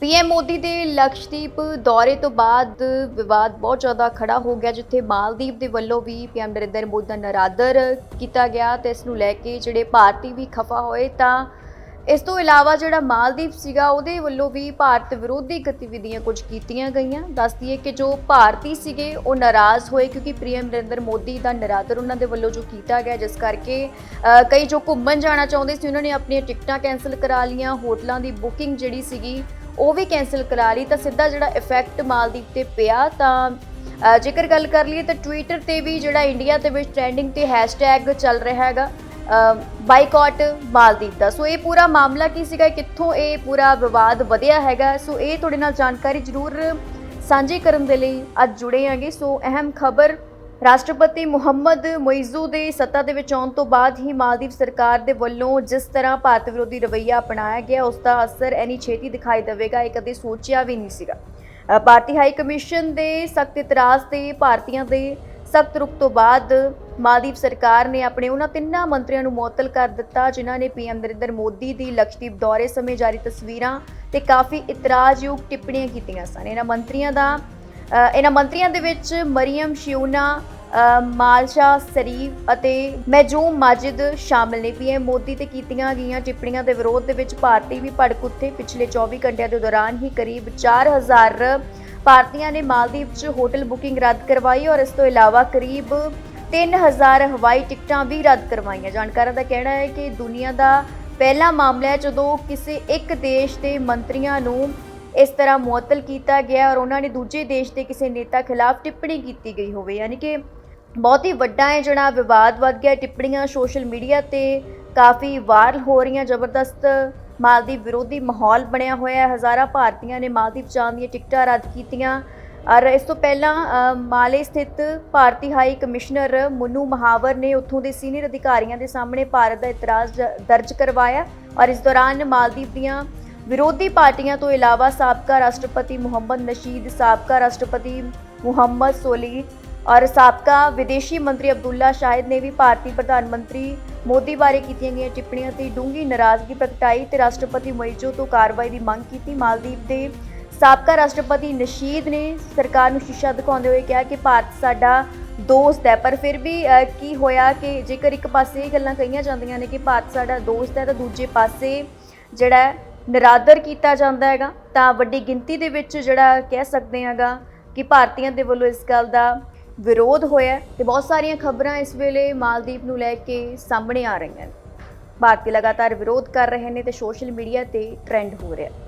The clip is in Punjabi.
ਪੀਐਮ ਮੋਦੀ ਦੇ ਲਕਸ਼ਦੀਪ ਦੌਰੇ ਤੋਂ ਬਾਅਦ ਵਿਵਾਦ ਬਹੁਤ ਜ਼ਿਆਦਾ ਖੜਾ ਹੋ ਗਿਆ, ਜਿੱਥੇ ਮਾਲਦੀਪ ਦੇ ਵੱਲੋਂ ਵੀ ਪੀਐਮ ਨਰਿੰਦਰ ਮੋਦੀ ਦਾ ਨਰਾਦਰ ਕੀਤਾ ਗਿਆ ਤੇ ਇਸ ਨੂੰ ਲੈ ਕੇ ਜਿਹੜੇ ਭਾਰਤੀ ਵੀ ਖਫਾ ਹੋਏ ਤਾਂ ਇਸ ਤੋਂ ਇਲਾਵਾ ਜਿਹੜਾ ਮਾਲਦੀਪ ਸੀਗਾ, ਉਹਦੇ ਵੱਲੋਂ ਵੀ ਭਾਰਤ ਵਿਰੋਧੀ ਗਤੀਵਿਧੀਆਂ ਕੁਝ ਕੀਤੀਆਂ ਗਈਆਂ। ਦੱਸਦੀ ਹੈ ਕਿ ਜੋ ਭਾਰਤੀ ਸੀਗੇ, ਉਹ ਨਾਰਾਜ਼ ਹੋਏ ਕਿਉਂਕਿ ਪੀਐਮ ਨਰਿੰਦਰ ਮੋਦੀ ਦਾ ਨਰਾਦਰ ਉਹਨਾਂ ਦੇ ਵੱਲੋਂ ਜੋ ਕੀਤਾ ਗਿਆ, ਜਿਸ ਕਰਕੇ ਕਈ ਜੋ ਘੁੰਮਣ ਜਾਣਾ ਚਾਹੁੰਦੇ ਸੀ, ਉਹਨਾਂ ਨੇ ਆਪਣੀਆਂ ਟਿਕਟਾਂ ਕੈਨਸਲ ਕਰਾ ਲੀਆਂ ਹੋਟਲਾਂ ਦੀ ਬੁਕਿੰਗ ਜਿਹੜੀ ਸੀਗੀ ਉਹ ਵੀ ਕੈਨਸਲ ਕਰਾ ਲਈ ਤਾਂ ਸਿੱਧਾ ਜਿਹੜਾ ਇਫੈਕਟ ਮਾਲਦੀਪ ਤੇ ਪਿਆ ਤਾਂ ਜੇਕਰ ਗੱਲ ਕਰ ਲਈਏ ਤਾਂ ਟਵਿੱਟਰ ਤੇ ਵੀ ਜਿਹੜਾ ਇੰਡੀਆ ਦੇ ਵਿੱਚ ਟ੍ਰੈਂਡਿੰਗ ਤੇ ਹੈਸ਼ਟੈਗ ਚੱਲ ਰਿਹਾ ਹੈਗਾ ਬਾਈਕਾਟ ਮਾਲਦੀਪ ਦਾ। ਸੋ ਇਹ ਪੂਰਾ ਮਾਮਲਾ ਕੀ ਸੀਗਾ, ਕਿੱਥੋਂ ਇਹ ਪੂਰਾ ਵਿਵਾਦ ਵਧਿਆ ਹੈਗਾ? ਸੋ ਇਹ ਤੁਹਾਡੇ ਨਾਲ ਜਾਣਕਾਰੀ ਜ਼ਰੂਰ ਸਾਂਝੀ ਕਰਨ ਦੇ ਲਈ ਅੱਜ ਜੁੜੇ ਆਂਗੇ ਸੋ ਅਹਿਮ ਖਬਰ ਰਾਸ਼ਟਰਪਤੀ ਮੁਹੰਮਦ ਮੁਇਜ਼ੂ ਦੇ ਸੱਤਾ ਦੇ ਵਿੱਚ ਆਉਣ ਤੋਂ ਬਾਅਦ ਹੀ ਮਾਲਦੀਵ ਸਰਕਾਰ ਦੇ ਵੱਲੋਂ ਜਿਸ ਤਰ੍ਹਾਂ ਭਾਰਤ ਵਿਰੋਧੀ ਰਵੱਈਆ ਅਪਣਾਇਆ ਗਿਆ, ਉਸ ਦਾ ਅਸਰ ਐਨੀ ਛੇਤੀ ਦਿਖਾਈ ਦੇਵੇਗਾ, ਇਹ ਕਦੇ ਸੋਚਿਆ ਵੀ ਨਹੀਂ ਸੀਗਾ। ਭਾਰਤੀ ਹਾਈ ਕਮਿਸ਼ਨ ਦੇ ਸਖਤ ਇਤਰਾਜ਼ ਤੇ ਭਾਰਤੀਆਂ ਦੇ ਸਖਤ ਰੁਖ ਤੋਂ ਬਾਅਦ ਮਾਲਦੀਵ ਸਰਕਾਰ ਨੇ ਆਪਣੇ ਉਹਨਾਂ ਤਿੰਨਾਂ ਮੰਤਰੀਆਂ ਨੂੰ ਮੁਅੱਤਲ ਕਰ ਦਿੱਤਾ, ਜਿਨ੍ਹਾਂ ਨੇ ਪੀਐਮ ਨਰਿੰਦਰ ਮੋਦੀ ਦੀ ਲਕਸ਼ਦੀਪ ਦੌਰੇ ਸਮੇਂ ਜਾਰੀ ਤਸਵੀਰਾਂ ਤੇ ਕਾਫੀ ਇਤਰਾਜ਼ਯੋਗ ਟਿੱਪਣੀਆਂ ਕੀਤੀਆਂ ਸਨ। ਇਹਨਾਂ ਮੰਤਰੀਆਂ ਦਾ ਇਹਨਾਂ ਮੰਤਰੀਆਂ ਦੇ ਵਿੱਚ ਮਰੀਮ ਸ਼ਿਊਨਾ ਅ, ਮਾਲਸ਼ਾ ਸ਼ਰੀਫ ਅਤੇ ਮੈਜੂਮ ਮਾਜਿਦ ਸ਼ਾਮਲ ਨੇ। ਪੀਐਮ ਮੋਦੀ ਤੇ ਕੀਤੀਆਂ ਗਈਆਂ ਟਿੱਪਣੀਆਂ ਦੇ ਵਿਰੋਧ ਦੇ ਵਿੱਚ ਭਾਰਤੀ ਵੀ ਭੜਕ ਉੱਥੇ ਪਿਛਲੇ 24 ਘੰਟਿਆਂ ਦੇ ਦੌਰਾਨ ਹੀ ਕਰੀਬ 4000 ਭਾਰਤੀਆਂ ਨੇ ਮਾਲਦੀਵ 'ਚ ਹੋਟਲ ਬੁਕਿੰਗ ਰੱਦ ਕਰਵਾਈ ਔਰ ਇਸ ਤੋਂ ਇਲਾਵਾ ਕਰੀਬ 3000 ਹਵਾਈ ਟਿਕਟਾਂ ਵੀ ਰੱਦ ਕਰਵਾਈਆਂ। ਜਾਣਕਾਰਾਂ ਦਾ ਕਹਿਣਾ ਹੈ ਕਿ ਦੁਨੀਆ ਦਾ ਪਹਿਲਾ ਮਾਮਲਾ ਹੈ ਜਦੋਂ ਕਿਸੇ ਇੱਕ ਦੇਸ਼ ਦੇ ਮੰਤਰੀਆਂ ਨੂੰ ਇਸ ਤਰ੍ਹਾਂ ਮੁਅੱਤਲ ਕੀਤਾ ਗਿਆ ਔਰ ਉਹਨਾਂ ਨੇ ਦੂਜੇ ਦੇਸ਼ ਦੇ ਕਿਸੇ ਨੇਤਾ ਖਿਲਾਫ ਟਿੱਪਣੀ ਕੀਤੀ ਗਈ ਹੋਵੇ। ਯਾਨੀ ਕਿ ਬਹੁਤ ਹੀ ਵੱਡਾ ਹੈ ਜਿਹੜਾ ਵਿਵਾਦ ਵੱਧ ਗਿਆ। ਟਿੱਪਣੀਆਂ ਸੋਸ਼ਲ ਮੀਡੀਆ ਤੇ ਕਾਫੀ ਵਾਇਰਲ ਹੋ ਰਹੀਆਂ। ਜ਼ਬਰਦਸਤ ਮਾਲਦੀਵ ਵਿਰੋਧੀ ਮਾਹੌਲ ਬਣਿਆ ਹੋਇਆ ਹੈ। ਹਜ਼ਾਰਾਂ ਭਾਰਤੀਆਂ ਨੇ ਮਾਲਦੀਵ ਜਾਣ ਦੀਆਂ ਟਿਕਟਾਂ ਰੱਦ ਕੀਤੀਆਂ। ਔਰ ਇਸ ਤੋਂ ਪਹਿਲਾਂ ਮਾਲੇ ਸਥਿਤ ਭਾਰਤੀ ਹਾਈ ਕਮਿਸ਼ਨਰ ਮਨੂ ਮਹਾਵਰ ਨੇ ਉੱਥੋਂ ਦੇ ਸੀਨੀਅਰ ਅਧਿਕਾਰੀਆਂ ਦੇ ਸਾਹਮਣੇ ਭਾਰਤ ਦਾ ਇਤਰਾਜ਼ ਜ- ਦਰਜ ਕਰਵਾਇਆ। ਔਰ ਇਸ ਦੌਰਾਨ ਮਾਲਦੀਵ ਦੀਆਂ ਵਿਰੋਧੀ ਪਾਰਟੀਆਂ ਤੋਂ ਇਲਾਵਾ ਸਾਬਕਾ ਰਾਸ਼ਟਰਪਤੀ ਮੁਹੰਮਦ ਨਸ਼ੀਦ, ਸਾਬਕਾ ਰਾਸ਼ਟਰਪਤੀ ਮੁਹੰਮਦ ਸੋਲੀ ਔਰ ਸਾਬਕਾ ਵਿਦੇਸ਼ੀ ਮੰਤਰੀ ਅਬਦੁੱਲਾ ਸ਼ਾਹਿਦ ਨੇ ਵੀ ਭਾਰਤੀ ਪ੍ਰਧਾਨ ਮੰਤਰੀ ਮੋਦੀ ਬਾਰੇ ਕੀਤੀਆਂ ਗਈਆਂ ਟਿੱਪਣੀਆਂ ਤੇ ਡੂੰਘੀ ਨਾਰਾਜ਼ਗੀ ਪ੍ਰਗਟਾਈ ਤੇ ਰਾਸ਼ਟਰਪਤੀ ਮੋਈਜੋ ਤੋਂ ਕਾਰਵਾਈ ਦੀ ਮੰਗ ਕੀਤੀ। ਮਾਲਦੀਵ ਦੇ ਸਾਬਕਾ ਰਾਸ਼ਟਰਪਤੀ ਨਸ਼ੀਦ ਨੇ ਸਰਕਾਰ ਨੂੰ ਸ਼ੀਸ਼ਾ ਦਿਖਾਉਂਦੇ ਹੋਏ ਕਿਹਾ ਕਿ ਭਾਰਤ ਸਾਡਾ ਦੋਸਤ ਹੈ, ਪਰ ਫਿਰ ਵੀ ਕੀ ਹੋਇਆ ਕਿ ਜੇਕਰ ਇੱਕ ਪਾਸੇ ਇਹ ਗੱਲਾਂ ਕਹੀਆਂ ਜਾਂਦੀਆਂ ਨੇ ਕਿ ਭਾਰਤ ਸਾਡਾ ਦੋਸਤ ਹੈ ਤਾਂ ਦੂਜੇ ਪਾਸੇ ਜਿਹੜਾ ਨਿਰਾਦਰ ਕੀਤਾ ਜਾਂਦਾ ਹੈਗਾ, ਤਾਂ ਵੱਡੀ ਗਿਣਤੀ ਦੇ ਵਿੱਚ ਜਿਹੜਾ ਕਹਿ ਸਕਦੇ ਹਾਂਗਾ ਕਿ ਭਾਰਤੀਆਂ ਦੇ ਵੱਲੋਂ ਇਸ ਗੱਲ ਦਾ ਵਿਰੋਧ ਹੋਇਆ ਹੈ ਤੇ ਬਹੁਤ ਸਾਰੀਆਂ ਖਬਰਾਂ ਇਸ ਵੇਲੇ ਮਾਲਦੀਪ ਨੂੰ ਲੈ ਕੇ ਸਾਹਮਣੇ ਆ ਰਹੀਆਂ ਨੇ। ਭਾਰਤੀ ਲਗਾਤਾਰ ਵਿਰੋਧ ਕਰ ਰਹੇ ਨੇ ਤੇ ਸੋਸ਼ਲ ਮੀਡੀਆ ਤੇ ਟ੍ਰੈਂਡ ਹੋ ਰਿਹਾ ਹੈ।